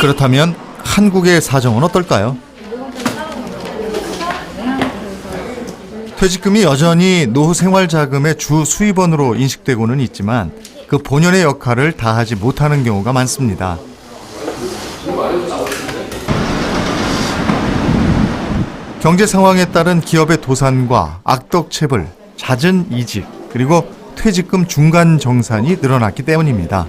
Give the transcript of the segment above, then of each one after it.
그렇다면 한국의 사정은 어떨까요? 퇴직금이 여전히 노후 생활 자금의 주 수입원으로 인식되고는 있지만 그 본연의 역할을 다하지 못하는 경우가 많습니다. 경제 상황에 따른 기업의 도산과 악덕체불, 잦은 이직, 그리고 퇴직금 중간 정산이 늘어났기 때문입니다.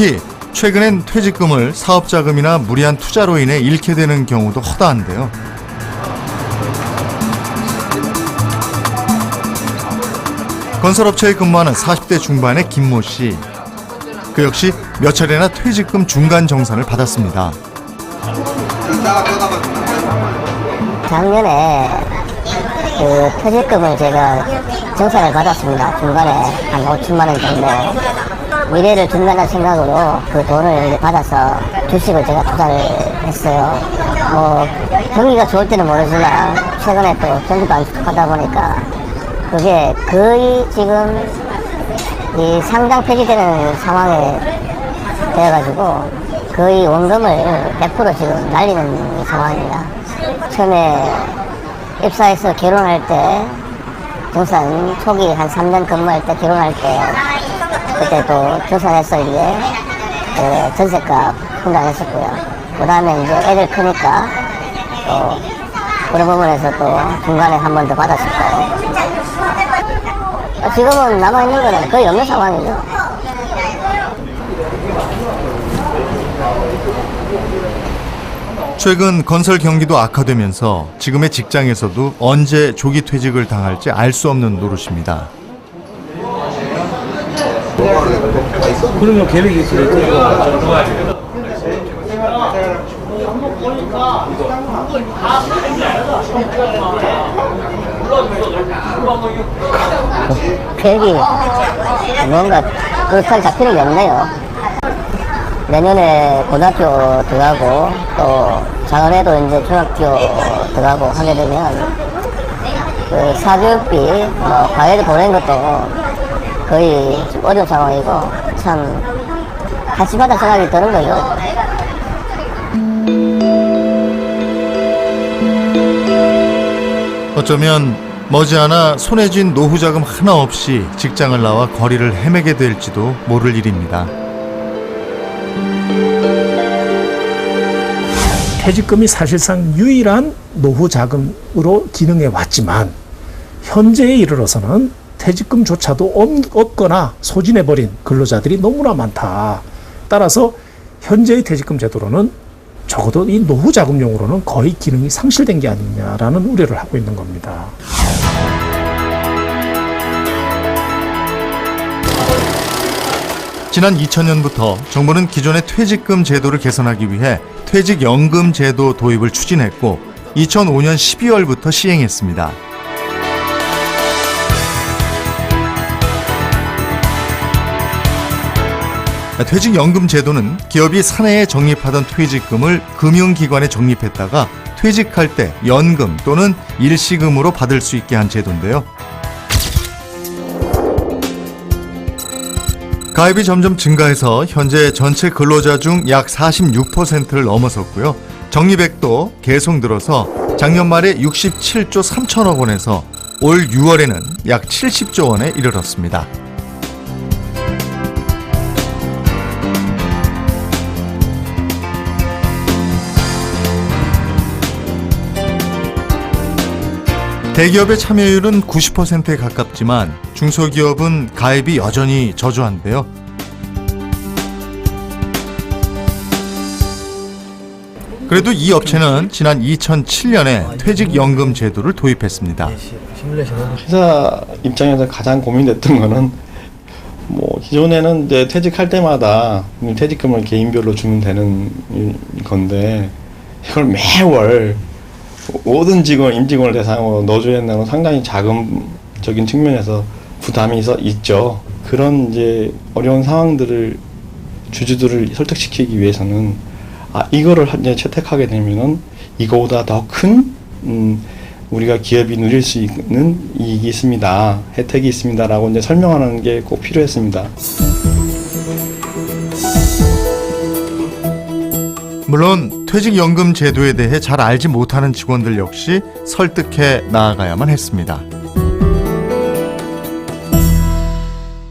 특히 최근엔 퇴직금을 사업자금이나 무리한 투자로 인해 잃게 되는 경우도 허다한데요. 건설업체에 근무하는 40대 중반의 김모 씨. 그 역시 몇 차례나 퇴직금 중간 정산을 받았습니다. 작년에 그 퇴직금을 제가 정산을 받았습니다. 중간에 한 5천만 원 정도. 미래를 준다는 생각으로 그 돈을 받아서 주식을 제가 투자를 했어요. 뭐 경기가 좋을 때는 모르지만 최근에 또 경기도 안 좋다 보니까 그게 거의 지금 이 상장 폐지되는 상황에 되어가지고 거의 원금을 100% 지금 날리는 상황입니다. 처음에 입사해서 결혼할 때 정산 초기 한 3년 근무할 때 결혼할 때 그때 또 조선해서 이제 그 전세값 분담했었고요. 그 다음에 이제 애들 크니까 또 그런 부분에서 또 중간에 한 번더 거예요. 지금은 남아있는 거는 거의 없는 상황이죠. 최근 건설 경기도 악화되면서 지금의 직장에서도 언제 조기 퇴직을 당할지 알 수 없는 노릇입니다. 그러면 계획이 있어요. 계획이 뭔가 그렇게 잡히는 게 없네요. 내년에 고등학교 들어가고 또 작년에도 이제 중학교 들어가고 하게 되면 그 사교육비 뭐 과외도 보내는 것도 거의 좀 어려운 상황이고 참 한심하다 생각이 드는 거죠. 어쩌면 머지않아 손에 쥔 노후 자금 하나 없이 직장을 나와 거리를 헤매게 될지도 모를 일입니다. 퇴직금이 사실상 유일한 노후 자금으로 기능해 왔지만 현재에 이르러서는 퇴직금조차도 없- 없거나 소진해버린 근로자들이 너무나 많다. 따라서 현재의 퇴직금 제도로는 적어도 이 노후 자금용으로는 거의 기능이 상실된 게 아니냐라는 우려를 하고 있는 겁니다. 지난 2000년부터 정부는 기존의 퇴직금 제도를 개선하기 위해 퇴직연금 제도 도입을 추진했고 2005년 12월부터 시행했습니다. 퇴직연금 제도는 기업이 사내에 적립하던 퇴직금을 금융기관에 적립했다가 퇴직할 때 연금 또는 일시금으로 받을 수 있게 한 제도인데요. 가입이 점점 증가해서 현재 전체 근로자 중 약 46%를 넘어섰고요. 적립액도 계속 늘어서 작년 말에 67조 3천억 원에서 올 6월에는 약 70조 원에 이르렀습니다. 대기업의 참여율은 90%에 가깝지만 중소기업은 가입이 여전히 저조한데요. 그래도 이 업체는 지난 2007년에 퇴직연금 제도를 도입했습니다. 회사 입장에서 가장 고민됐던 거는 뭐 기존에는 이제 퇴직할 때마다 퇴직금을 개인별로 주면 되는 건데 이걸 매월 모든 직원 임직원을 대상으로 넣어줘야 된다는 건 상당히 자금적인 측면에서 부담이 있어 있죠. 그런 이제 어려운 상황들을 주주들을 설득시키기 위해서는 아 이거를 이제 채택하게 되면은 이거보다 더큰 음, 우리가 기업이 누릴 수 있는 이익이 있습니다. 혜택이 있습니다라고 이제 설명하는 게 꼭 필요했습니다. 물론 퇴직연금 제도에 대해 잘 알지 못하는 직원들 역시 설득해 나아가야만 했습니다.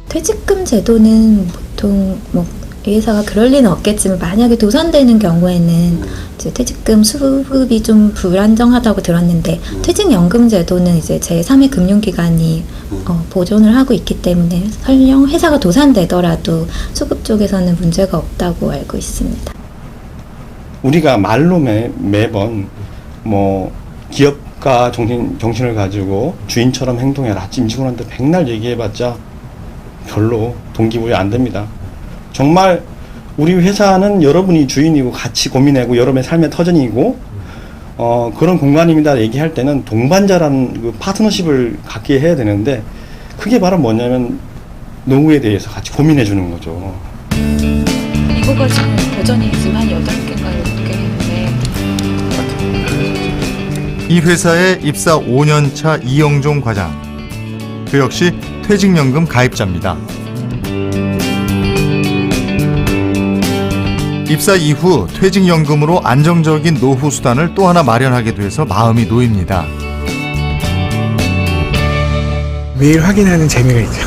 퇴직금 제도는 보통 뭐이 회사가 그럴 리는 없겠지만 만약에 도산되는 경우에는 이제 퇴직금 수급이 좀 불안정하다고 들었는데 퇴직연금 제도는 이제 제3의 금융기관이 어, 보존을 하고 있기 때문에 설령 회사가 도산되더라도 수급 쪽에서는 문제가 없다고 알고 있습니다. 우리가 말로 매, 매번 뭐 기업가 정신, 정신을 가지고 주인처럼 행동해라 임직원한테 백날 얘기해봤자 별로 동기부여 안 됩니다. 정말 우리 회사는 여러분이 주인이고 같이 고민하고 여러분의 삶의 터전이고 어, 그런 공간입니다 얘기할 때는 동반자라는 그 파트너십을 갖게 해야 되는데 그게 바로 뭐냐면 노후에 대해서 같이 고민해 주는 거죠. 이거 가 지금 여전히 집안이 8개 이 회사의 입사 5년차 이영종 과장. 그 역시 퇴직연금 가입자입니다. 입사 이후 퇴직연금으로 안정적인 노후 수단을 또 하나 마련하게 돼서 마음이 놓입니다. 매일 확인하는 재미가 있죠.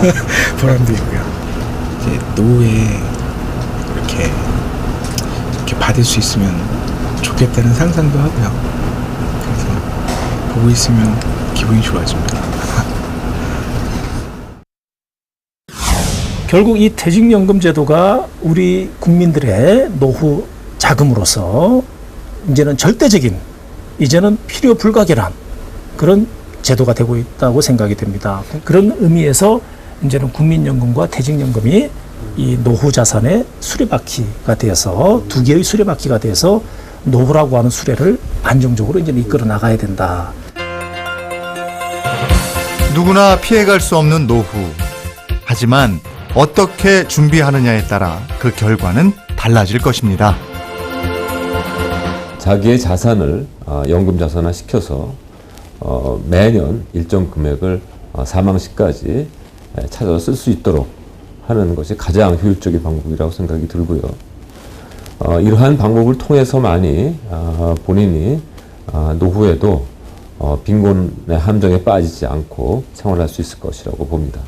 보람도 있고요. 이제 노후에 이렇게 이렇게 받을 수 있으면 좋겠다는 상상도 하고요. 보고 있으면 기분이 좋아집니다. 결국 이 퇴직연금 제도가 우리 국민들의 노후 자금으로서 이제는 절대적인 이제는 필요 불가결한 그런 제도가 되고 있다고 생각이 됩니다. 그런 의미에서 이제는 국민연금과 퇴직연금이 이 노후 자산의 수레바퀴가 되어서 두 개의 수레바퀴가 돼서 노후라고 하는 수레를 안정적으로 이제 이끌어 나가야 된다. 누구나 피해갈 수 없는 노후. 하지만 어떻게 준비하느냐에 따라 그 결과는 달라질 것입니다. 자기의 자산을 어, 연금 자산화 시켜서 어, 매년 일정 금액을 어, 사망 시까지 에, 찾아서 쓸수 있도록 하는 것이 가장 효율적인 방법이라고 생각이 들고요. 어, 이러한 방법을 통해서만이 아, 본인이 아, 노후에도 어, 빈곤의 함정에 빠지지 않고 생활할 수 있을 것이라고 봅니다.